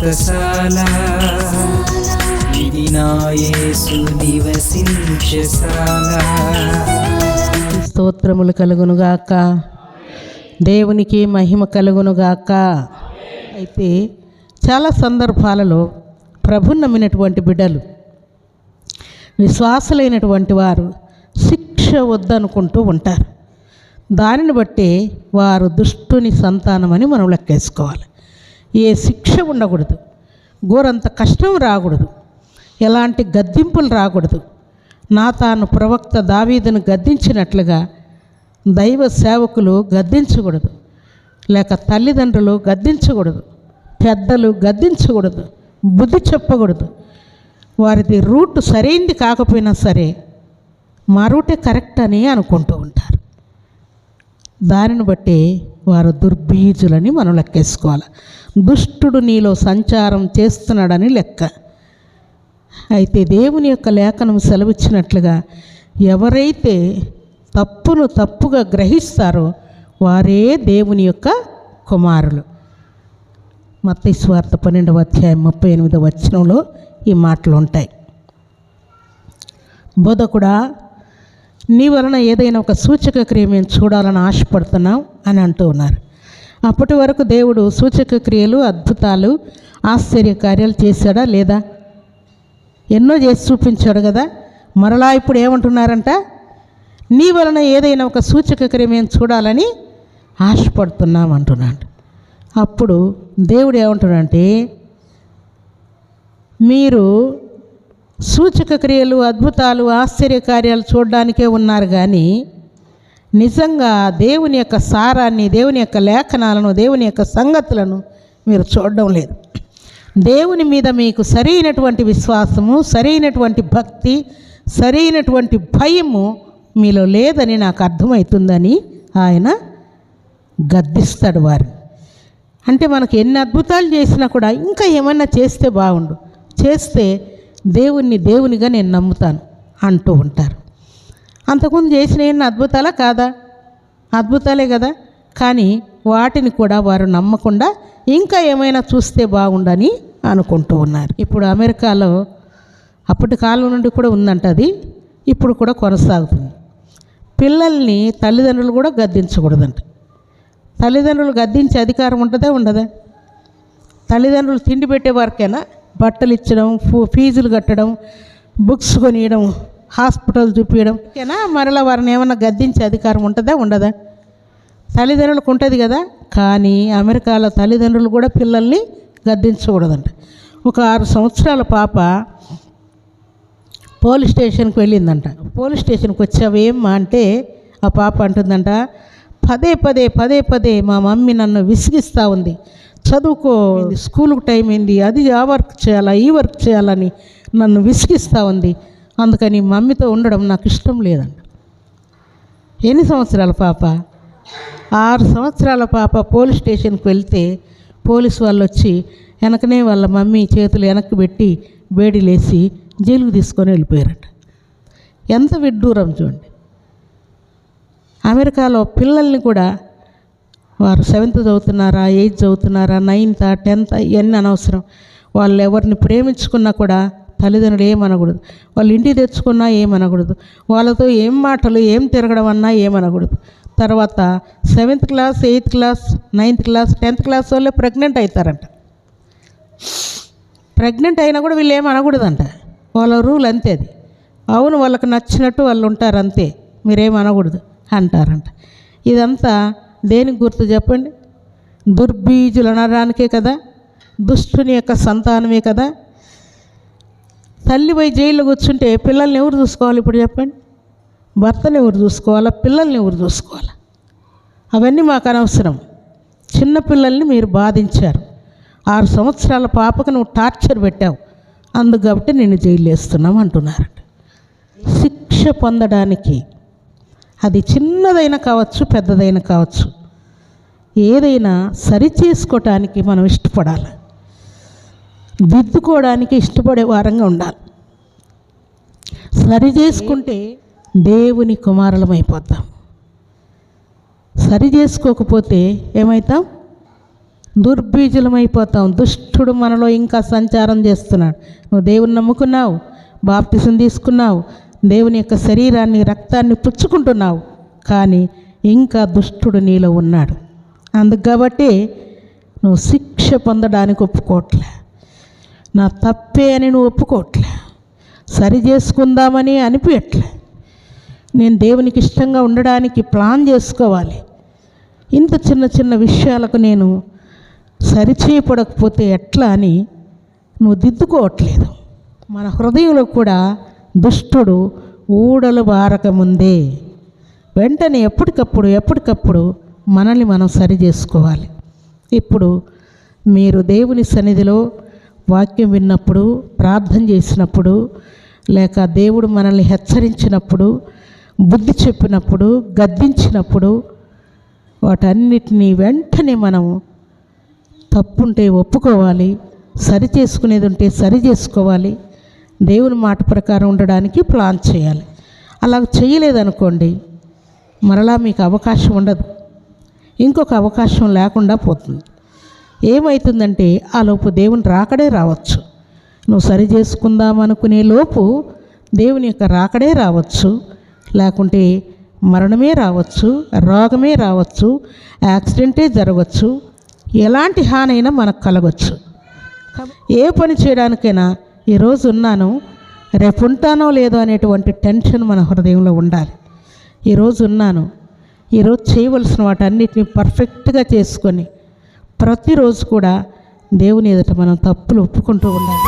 వ్రతశాల ఇది నా నివసించశాల స్తోత్రములు కలుగునుగాక. దేవునికి మహిమ కలుగునుగాక. అయితే చాలా సందర్భాలలో ప్రభు నమ్మినటువంటి బిడ్డలు విశ్వాసులైనటువంటి వారు శిక్ష వద్దనుకుంటూ ఉంటారు. దానిని బట్టి వారు దుష్టుని సంతానమని మనం లెక్కేసుకోవాలి. ఏ శిక్ష ఉండకూడదు. ఘోరంత కష్టం రాకూడదు. ఎలాంటి గద్దింపులు రాకూడదు. నా తాను ప్రవక్త దావీదును గద్దించినట్లుగా దైవ సేవకులు గద్దించకూడదు. లేక తల్లిదండ్రులు గద్దించకూడదు. పెద్దలు గద్దించకూడదు. బుద్ధి చెప్పకూడదు. వారిది రూట్ సరైంది కాకపోయినా సరే మా రూటే కరెక్ట్ అని అనుకుంటూ ఉంటారు. దానిని బట్టి వారు దుర్బీజులని మనం లెక్కేసుకోవాలి దుష్టుడు నీలో సంచారం చేస్తున్నాడని లెక్క. అయితే దేవుని యొక్క లేఖనం సెలవిచ్చినట్లుగా ఎవరైతే తప్పును తప్పుగా గ్రహిస్తారో వారే దేవుని యొక్క కుమారులు. మత్తయి పన్నెండవ అధ్యాయం ముప్పై ఎనిమిదవ వచనంలో ఈ మాటలు ఉంటాయి. బోధకుడా నీ వలన ఏదైనా ఒక సూచక క్రియ మేము చూడాలని ఆశపడుతున్నాం అని అంటూ ఉన్నారు. అప్పటి వరకు దేవుడు సూచక క్రియలు అద్భుతాలు ఆశ్చర్య కార్యాలు చేశాడా లేదా? ఎన్నో చేసి చూపించాడు కదా. మరలా ఇప్పుడు ఏమంటున్నారంట? నీ వలన ఏదైనా ఒక సూచక క్రియ మేము చూడాలని ఆశపడుతున్నాం అంటున్నాడు. అప్పుడు దేవుడు ఏమంటున్నాడంటే మీరు సూచక క్రియలు అద్భుతాలు ఆశ్చర్య కార్యాలు చూడడానికే ఉన్నారు కానీ నిజంగా దేవుని యొక్క సారాన్ని దేవుని యొక్క లేఖనాలను దేవుని యొక్క సంగతులను మీరు చూడడం లేదు. దేవుని మీద మీకు సరైనటువంటి విశ్వాసము సరైనటువంటి భక్తి సరైనటువంటి భయము మీలో లేదని నాకు అర్థమవుతుందని ఆయన గద్దిస్తాడు వారిని. అంటే మనకు ఎన్ని అద్భుతాలు చేసినా కూడా ఇంకా ఏమన్నా చేస్తే బాగుండు. చేస్తే దేవుణ్ణి దేవునిగా నేను నమ్ముతాను అంటూ ఉంటారు. అంతకుముందు చేసిన ఎన్ని అద్భుతాలా? కాదా? అద్భుతాలే కదా. కానీ వాటిని కూడా వారు నమ్మకుండా ఇంకా ఏమైనా చూస్తే బాగుండని అనుకుంటూ ఉన్నారు. ఇప్పుడు అమెరికాలో అప్పటి కాలం నుండి కూడా ఉందంట అది. ఇప్పుడు కూడా కొనసాగుతుంది. పిల్లల్ని తల్లిదండ్రులు కూడా గద్దించకూడదంట. తల్లిదండ్రులు గద్దించే అధికారం ఉంటుందా? ఉండదా? తల్లిదండ్రులు తిండి పెట్టే వరకైనా బట్టలు ఇచ్చడం ఫూ ఫీజులు కట్టడం బుక్స్ కొనియడం హాస్పిటల్ చూపించడం ఓకేనా? మరలా వారిని ఏమన్నా గద్దించే అధికారం ఉంటుందా? ఉండదా? తల్లిదండ్రులకు ఉంటుంది కదా? కానీ అమెరికాలో తల్లిదండ్రులు కూడా పిల్లల్ని గద్దించకూడదంట. ఒక ఆరు సంవత్సరాల పాప పోలీస్ స్టేషన్కి వెళ్ళిందంట. పోలీస్ స్టేషన్కి వచ్చావేమ్మా అంటే ఆ పాప అంటుందంట పదే పదే పదే పదే మా మమ్మీ నన్ను విసిగిస్తూ ఉంది. చదువుకో స్కూల్కి టైం అయింది. అది ఆ వర్క్ చేయాలా ఈ వర్క్ చేయాలని నన్ను విసిగిస్తూ ఉంది. అందుకని మమ్మీతో ఉండడం నాకు ఇష్టం లేదంట. ఎన్ని సంవత్సరాల పాప? ఆరు సంవత్సరాల పాప పోలీస్ స్టేషన్కి వెళ్తే పోలీస్ వాళ్ళు వచ్చి వెనకనే వాళ్ళ మమ్మీ చేతులు వెనక్కి పెట్టి వేడిలేసి జైలుకు తీసుకొని వెళ్ళిపోయారట. ఎంత విడ్డూరం చూడండి. అమెరికాలో పిల్లల్ని కూడా వారు సెవెంత్ చదువుతున్నారా ఎయిత్ చదువుతున్నారా నైన్త్ టెన్త్ ఇవన్నీ అనవసరం. వాళ్ళు ఎవరిని ప్రేమించుకున్నా కూడా తల్లిదండ్రులు ఏమనకూడదు. వాళ్ళు ఇంటికి తెచ్చుకున్నా ఏమనకూడదు. వాళ్ళతో ఏం మాటలు ఏం తిరగడం అన్నా ఏమనకూడదు. తర్వాత seventh class eighth class ninth class tenth class వాళ్ళే ప్రెగ్నెంట్ అవుతారంట ప్రెగ్నెంట్ అయినా కూడా వీళ్ళు ఏం అనకూడదంట వాళ్ళ రూల్ అంతే అది. అవును వాళ్ళకి నచ్చినట్టు వాళ్ళు ఉంటారు అంతే. మీరేం అనకూడదు అంటారంట. ఇదంతా దేనికి గుర్తు చెప్పండి? దుర్బీజులు అనడానికే కదా. దుష్టుని యొక్క సంతానమే కదా. తల్లి పోయి జైల్లో కూర్చుంటే పిల్లల్ని ఎవరు చూసుకోవాలి ఇప్పుడు చెప్పండి? భర్తని ఎవరు చూసుకోవాలా? పిల్లల్ని ఎవరు చూసుకోవాలా? అవన్నీ మాకు అనవసరం. చిన్న పిల్లల్ని మీరు బాధించారు. ఆరు సంవత్సరాల పాపకు నువ్వు టార్చర్ పెట్టావు. అందుకు కాబట్టి నేను జైలు వేస్తున్నాం అంటున్నారట. శిక్ష పొందడానికి అది చిన్నదైనా కావచ్చు పెద్దదైనా కావచ్చు. ఏదైనా సరి చేసుకోవటానికి మనం ఇష్టపడాలి. దిద్దుకోవడానికి ఇష్టపడే వారంగా ఉండాలి. సరి చేసుకుంటే దేవుని కుమారులం అయిపోతాం. సరి చేసుకోకపోతే ఏమవుతాం దుర్బీజులమైపోతాం దుష్టుడు మనలో ఇంకా సంచారం చేస్తున్నాడు. నువ్వు దేవుని నమ్ముకున్నావు బాప్తిసం తీసుకున్నావు దేవుని యొక్క శరీరాన్ని రక్తాన్ని పుచ్చుకుంటున్నావు. కానీ ఇంకా దుష్టుడు నీలో ఉన్నాడు. అందుకు కాబట్టి నువ్వు శిక్ష పొందడానికి ఒప్పుకోవట్లే నా తప్పే అని నువ్వు ఒప్పుకోవట్లే సరి చేసుకుందామని అనిపించట్లే నేను దేవునికి ఇష్టంగా ఉండడానికి ప్లాన్ చేసుకోవాలి. ఇంత చిన్న చిన్న విషయాలకు నేను సరిచేయపడకపోతే ఎట్లా అని నువ్వు దిద్దుకోవట్లేదు. మన హృదయంలో కూడా దుష్టుడు ఊడలు బారకముందే వెంటనే ఎప్పటికప్పుడు ఎప్పటికప్పుడు మనల్ని మనం సరి చేసుకోవాలి. ఇప్పుడు మీరు దేవుని సన్నిధిలో వాక్యం విన్నప్పుడు ప్రార్థన చేసినప్పుడు లేక దేవుడు మనల్ని హెచ్చరించినప్పుడు బుద్ధి చెప్పినప్పుడు గద్దించినప్పుడు వాటన్నిటినీ వెంటనే మనం తప్పుంటే ఒప్పుకోవాలి సరి చేసుకునేది ఉంటే సరి చేసుకోవాలి దేవుని మాట ప్రకారం ఉండడానికి ప్లాన్ చేయాలి. అలా చేయలేదనుకోండి మరలా మీకు అవకాశం ఉండదు. ఇంకొక అవకాశం లేకుండా పోతుంది. ఏమవుతుందంటే ఆ లోపు దేవుని రాకడే రావచ్చు. నువ్వు సరి చేసుకుందాం అనుకునే లోపు దేవుని యొక్క రాకడే రావచ్చు. లేకుంటే మరణమే రావచ్చు రోగమే రావచ్చు యాక్సిడెంటే జరగవచ్చు ఎలాంటి హానైనా మనకు కలగచ్చు. ఏ పని చేయడానికైనా ఈరోజు ఉన్నాను రేపు ఉంటానో లేదో అనేటువంటి టెన్షన్ మన హృదయంలో ఉండాలి. ఈరోజు ఉన్నాను ఈరోజు చేయవలసిన వాటన్నిటిని పర్ఫెక్ట్గా చేసుకొని ప్రతిరోజు కూడా దేవుని ఎదుట మనం తప్పులు ఒప్పుకుంటూ ఉండాలి.